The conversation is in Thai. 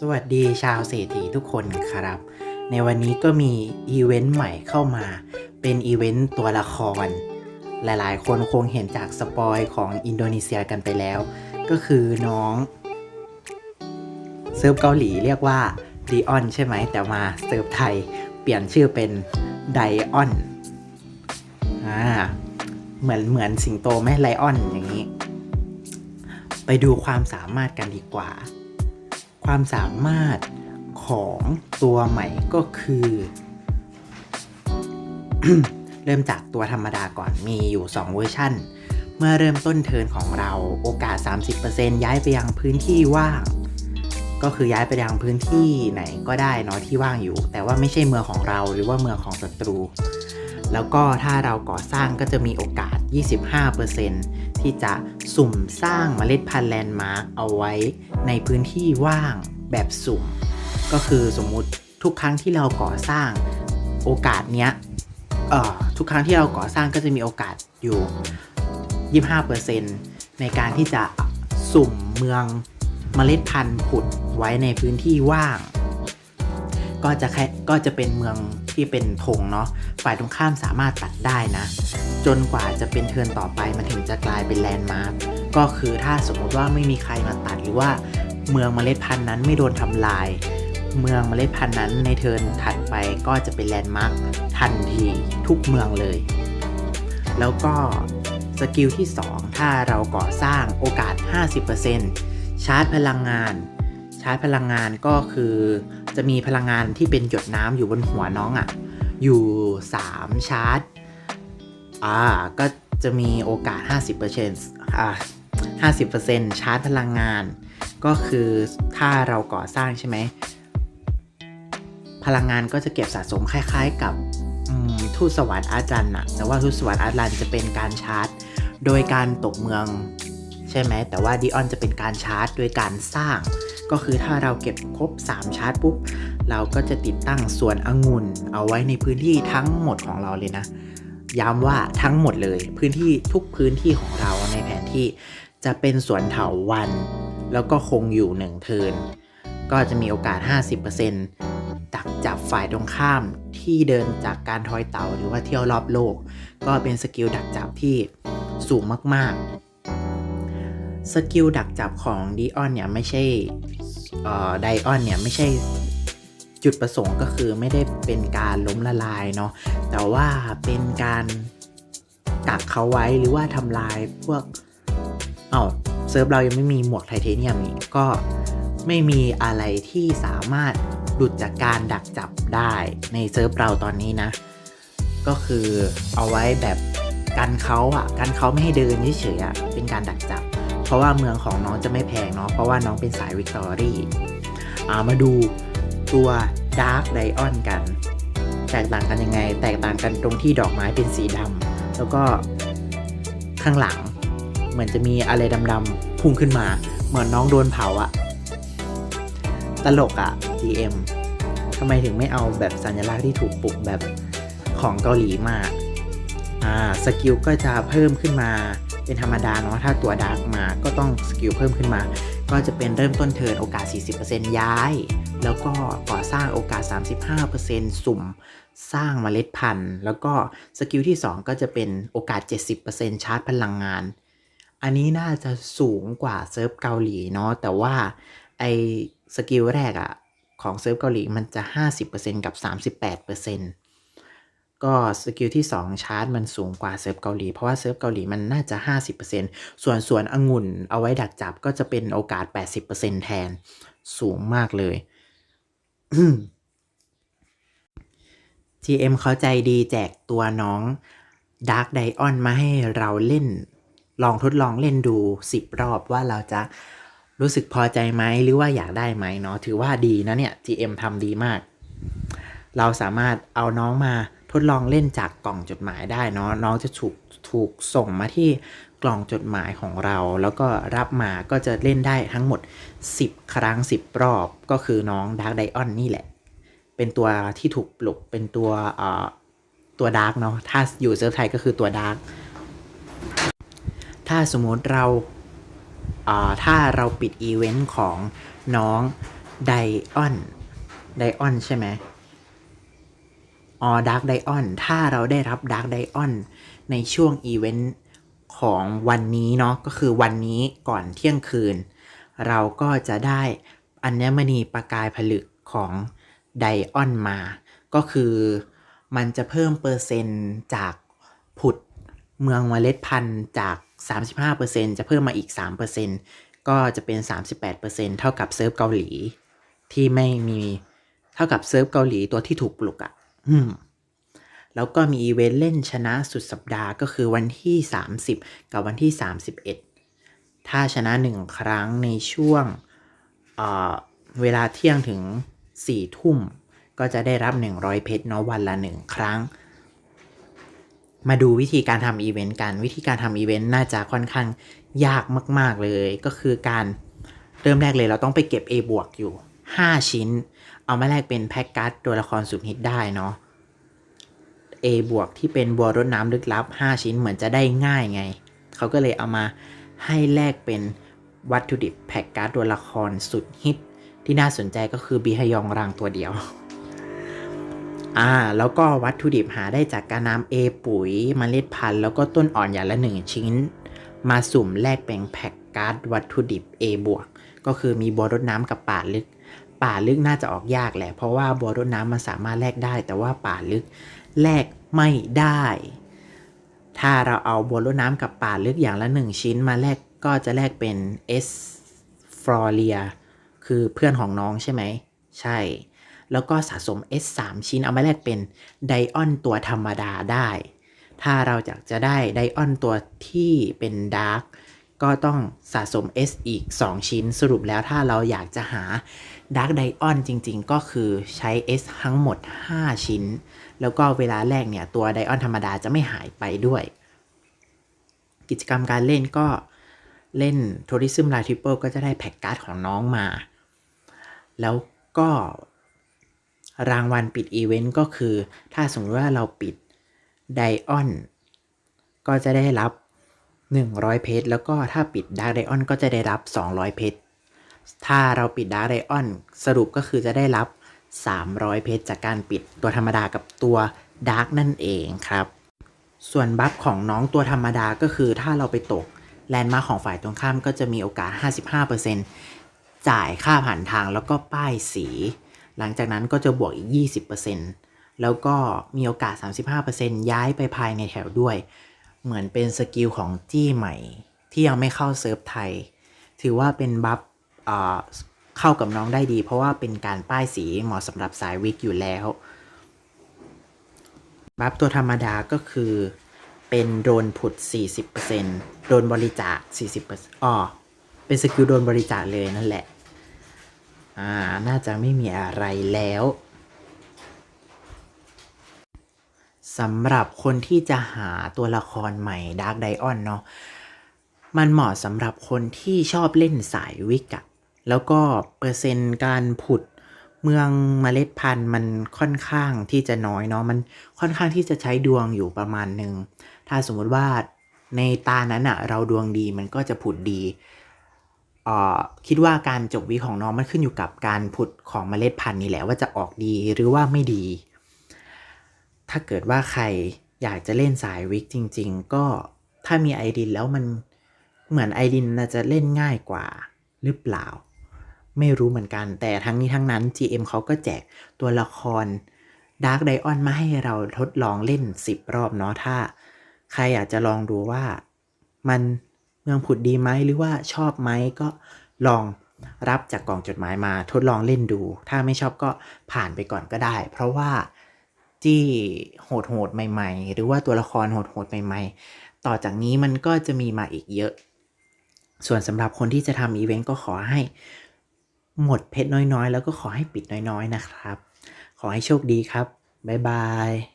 สวัสดีชาวเศรษฐีทุกคนครับ ในวันนี้ก็มีอีเวนต์ใหม่เข้ามา เป็นอีเวนต์ตัวละคร หลายๆ คนคงเห็นจากสปอยของอินโดนีเซียกันไปแล้ว ก็คือน้อง เซิร์ฟเกาหลีเรียกว่าดีออนใช่ไหม แต่มาเซิร์ฟไทยเปลี่ยนชื่อเป็นไดออนอ่าเหมือนเหมือนสิงโตไหมไลออนอย่างนี้ ไปดูความสามารถกันดีกว่า ความสามารถของตัวใหม่ก็คือ เริ่มจากตัวธรรมดาก่อนมีอยู่ 2 เวอร์ชันเมื่อเริ่มต้นเทินของเราโอกาส 30%ย้ายไปยังพื้นที่ว่าง ก็คือย้ายไปยังพื้นที่ไหนก็ได้เนาะที่ว่างอยู่ แต่ว่าไม่ใช่เมืองของเราหรือว่าเมืองของศัตรู แล้วก็ถ้าเราก่อสร้างก็จะมีโอกาส 25%ที่จะสุ่มสร้างเมล็ดพันธุ์แลนด์มาร์กเอาไว้ในพื้นที่ว่างแบบสุ่ม ก็คือสมมุติทุกครั้งที่เราก่อสร้างโอกาสเนี้ยเอ่อทุกครั้งที่เราก่อสร้างก็จะมีโอกาสอยู่ 25%ในการที่จะสุ่มเมืองเมล็ดพันธุ์ผุดไว้ในพื้นที่ว่าง ก็จะแค่ก็จะเป็นเมืองที่เป็นธงเนาะฝ่ายตรงข้ามสามารถตัดได้นะ จนกว่าจะเป็นเทิร์นต่อไปมันถึงจะกลายเป็นแลนด์มาร์กก็คือถ้าสมมติว่าไม่มีใครมาตัดหรือว่าเมืองเมล็ดพันธุ์นั้นไม่โดนทำลาย เมืองเมล็ดพันธุ์นั้นในเทิร์นถัดไปก็จะเป็นแลนด์มาร์กทันทีทุกเมืองเลย แล้วก็สกิลที่ 2 ถ้าเราก่อสร้างโอกาส 50%ชาร์จพลังงาน ชาร์จพลังงานก็คือจะมีพลังงานที่เป็นหยดน้ำอยู่บนหัวน้องอะ่ะ อยู่ 3 ชาร์จ อ่าก็จะมีโอกาส 50%อ่า50%ชาร์จพลังงาน ก็คือถ้าเราก่อสร้างใช่ไหม พลังงานก็จะเก็บสะสมคล้ายๆกับทูตสวรรค์อาร์จันะแต่ว่าทูตสวรรค์อาร์จันจะเป็นการชาร์จ โดยการตกเมืองใช่ไหม แต่ว่าดิออนจะเป็นการชาร์จ โดยการสร้าง ก็คือถ้าเราเก็บครบ 3 ชาร์จปุ๊บ เราก็จะติดตั้งส่วนองุ่นเอาไว้ในพื้นที่ทั้งหมดของเราเลยนะ ย้ำว่าทั้งหมดเลยพื้นที่ทุกพื้นที่ของเราในแผนที่จะเป็นสวนเถาวัน แล้วก็คงอยู่หนึ่งเทินก็จะมีโอกาส 50%ดักจับฝ่ายตรงข้ามที่เดินจากการทอยเต่าหรือว่าเที่ยวรอบโลก ก็เป็นสกิลดักจับที่สูงมากๆ สกิลดักจับของดีออนเนี่ยไม่ใช่ไดออนเนี่ยไม่ใช่ จุดประสงค์ก็คือไม่ได้เป็นการล้มละลายเนาะแต่ว่าเป็นการกักเขาไว้หรือว่าทำลายพวกเอา้าเซิร์ฟเรายังไม่มีหมวกไทเทเนียมนี่ก็ไม่มีอะไรที่สามารถหลุดจากการดักจับได้ในเซิร์ฟเราตอนนี้นะ ก็คือเอาไว้แบบกันเขาอะกันเขาไม่ให้เดินเฉยๆอะเป็นการดักจับ เพราะว่าเมืองของน้องจะไม่แพงเนาะเพราะว่าน้องเป็นสายวิกตอรี่อ่ามาดู ตัวดาร์กไดออนกัน แตกต่างกันยังไง แตกต่างกันตรงที่ดอกไม้เป็นสีดำแล้วก็ข้างหลัง เหมือนจะมีอะไรดำๆพุ่งขึ้นมา เหมือนน้องโดนเผาอะตลกอะ GM ทำไมถึงไม่เอาแบบสัญลักษณ์ที่ถูกปลุกแบบของเกาหลีมาอ่าสกิลก็จะเพิ่มขึ้นมาเป็นธรรมดาเนาะถ้าตัวดาร์กมาก็ต้องสกิลเพิ่มขึ้นมา ก็จะเป็นเริ่มต้นเทินโอกาส 40%ย้าย แล้วก็ก่อสร้างโอกาส 35%สุ่ม สร้างเมล็ดพันธุ์ แล้วก็สกิลที่ 2 ก็จะเป็นโอกาส 70%ชาร์จพลังงาน อันนี้น่าจะสูงกว่าเซิร์ฟเกาหลีเนาะแต่ว่าไอสกิลแรกอะของเซิร์ฟเกาหลีมันจะ 50%กับ 38% ก็สกิลที่ 2 ชาร์จมันสูงกว่าเซิร์ฟเกาหลี เพราะว่าเซิร์ฟเกาหลีมันน่าจะ 50%ส่วนส่วนองุ่นเอาไว้ดักจับก็จะเป็นโอกาส 80%แทนสูงมากเลย GM เขาใจดีแจกตัวน้อง Dark Dion มาให้เราเล่น ลองทดลองเล่นดู 10 รอบว่าเราจะรู้สึกพอใจไหมหรือว่าอยากได้ไหมเนาะถือว่าดีนะเนี่ย GM ทำดีมาก เราสามารถเอาน้องมา ทดลองเล่นจากกล่องจดหมายได้เนาะน้องจะถูกถูกส่งมาที่กล่องจดหมายของเรา แล้วก็รับมาก็จะเล่นได้ทั้งหมด 10 ครั้ง 10 รอบ ก็คือน้อง Dark Dion นี่แหละ เป็นตัวที่ถูกปลุกเป็นตัวเอ่อตัวดาร์กเนาะถ้าอยู่เซิร์ฟไทยก็คือตัวดาร์กถ้าสมมติเราอ่าถ้าเราปิดอีเวนต์ของน้องไดออนไดออนใช่ไหม ออดาร์กไดออนถ้าเราได้รับดาร์กไดออนในช่วงอีเวนต์ของวันนี้เนาะก็คือวันนี้ก่อนเที่ยงคืน เราก็จะได้อัญมณีประกายผลึกของไดออนมา ก็คือมันจะเพิ่มเปอร์เซ็นต์จากผุดเมืองเมล็ดพันธุ์จาก 35%จะเพิ่มมาอีก 3%ก็จะเป็น 38%เท่ากับเซิร์ฟเกาหลี ที่ไม่มีเท่ากับเซิร์ฟเกาหลีตัวที่ถูกปลุกอะ่ะ อืมแล้วก็มีอีเวนต์เล่นชนะสุดสัปดาห์ก็คือวันที่ 30 กับวันที่ 31 ถ้าชนะ 1 ครั้งในช่วงเเวลาเที่ยงถึง 4 ทุ่ม ก็จะได้รับ 100 เพชรเนาะวันละ 1 ครั้ง มาดูวิธีการทำอีเวนต์กัน วิธีการทำอีเวนต์น่าจะค่อนข้างยากมาก ๆ เลย ก็คือการเริ่มแรกเลยเราต้องไปเก็บ A บวกอยู่ 5 ชิ้น เอามาแลกเป็นแพ็กการ์ดตัวละครสุดฮิตได้เนาะ A บวกที่เป็นบัวรดน้ำลึกลับ 5 ชิ้นเหมือนจะได้ง่ายไง เขาก็เลยเอามาให้แลกเป็นวัตถุดิบแพ็กการ์ดตัวละครสุดฮิต ที่น่าสนใจก็คือบีฮยองรังตัวเดียว อ่า แล้วก็วัตถุดิบหาได้จากการนำ A ปุ๋ยมเมล็ดพันธุ์แล้วก็ต้นอ่อนอย่างละ 1 ชิ้น มาสุ่มแลกเป็นแพ็กการ์ดวัตถุดิบ A บวกก็คือมีบัวรดน้ำกับป่าลึก ป่าลึกน่าจะออกยากแหละ เพราะว่าบัวรดน้ำมันสามารถแลกได้ แต่ว่าป่าลึกแลกไม่ได้ ถ้าเราเอาบัวรดน้ำกับป่าลึกอย่างละ 1 ชิ้นมาแลกก็จะแลกเป็น S f l o r i a คือเพื่อนของน้องใช่ไหม ใช่ แล้วก็สะสม S 3ชิ้นเอามาแลกเป็นไดออนตัวธรรมดาได้ ถ้าเราอยากจะได้ไดออนตัวที่เป็นดาร์ก ก็ต้องสะสม S อีก 2 ชิ้นสรุปแล้วถ้าเราอยากจะหาดาร์กไดออนจริง ๆ ก็คือใช้ S ทั้งหมด 5 ชิ้น แล้วก็เวลาแรกเนี่ย ตัวไดออนธรรมดาจะไม่หายไปด้วย กิจกรรมการเล่นก็เล่น Tourism l i ท Triple ก็จะได้แพ็กการ์ดของน้องมา แล้วก็รางวัลปิดอีเวนต์ก็คือ ถ้าสมมติว่าเราปิดไดออนก็จะได้รับ 100 เพชรแล้วก็ถ้าปิดดาร์ไดออนก็จะได้รับ 200 เพชร ถ้าเราปิดดาร์ไดออนสรุปก็คือจะได้รับ 300 เพชรจากการปิดตัวธรรมดากับตัวดาร์กนั่นเองครับ ส่วนบัฟของน้องตัวธรรมดาก็คือถ้าเราไปตกแลนด์มาร์ของฝ่ายตรงข้ามก็จะมีโอกาส 55%จ่ายค่าผ่านทางแล้วก็ป้ายสี หลังจากนั้นก็จะบวกอีก 20%แล้วก็มีโอกาส 35%ย้ายไปภายในแถวด้วย เหมือนเป็นสกิลของจี้ใหม่ ที่ยังไม่เข้าเซิร์ฟไทย ถือว่าเป็นบัฟเอ่อเข้ากับน้องได้ดี เพราะว่าเป็นการป้ายสีเหมาะสำหรับสายวิกอยู่แล้ว บัฟตัวธรรมดาก็คือเป็นโดนผุด 40%โดนบริจาค 40%อ๋อเป็นสกิลโดนบริจาคเลยนั่นแหละ อ่า น่าจะไม่มีอะไรแล้ว สำหรับคนที่จะหาตัวละครใหม่ Dark Dion เนาะมันเหมาะสำหรับคนที่ชอบเล่นสายวิกอะแล้วก็เปอร์เซ็นต์การผุดเมืองเมล็ดพันธุ์มันค่อนข้างที่จะน้อยเนาะมันค่อนข้างที่จะใช้ดวงอยู่ประมาณหนึ่งถ้าสมมติว่าในตานั้นอะเราดวงดีมันก็จะผุดดีอ่อคิดว่าการจบวิของน้องมันขึ้นอยู่กับการผุดของเมล็ดพันธุ์นี่แหละว่าจะออกดีหรือว่าไม่ดี ถ้าเกิดว่าใครอยากจะเล่นสายวิกจริง ๆ ก็ถ้ามีไอดินแล้วมันเหมือนไอดินน่าจะเล่นง่ายกว่าหรือเปล่า ไม่รู้เหมือนกัน แต่ทั้งนี้ทั้งนั้น GM เขาก็แจกตัวละคร Dark Dion มาให้เราทดลองเล่น 10 รอบเนาะถ้า ใครอยากจะลองดูว่ามันเมืองผุดดีไหมหรือว่าชอบไหมก็ลองรับจากกล่องจดหมายมาทดลองเล่นดู ถ้าไม่ชอบก็ผ่านไปก่อนก็ได้ เพราะว่า ที่โหดๆใหม่ ๆ หรือว่าตัวละครโหดๆใหม่ ๆ ต่อจากนี้มันก็จะมีมาอีกเยอะ ส่วนสำหรับคนที่จะทำอีเวนต์ก็ขอให้หมดเพชรน้อยๆ แล้วก็ขอให้ปิดน้อยๆนะครับ ขอให้โชคดีครับ บ๊ายบาย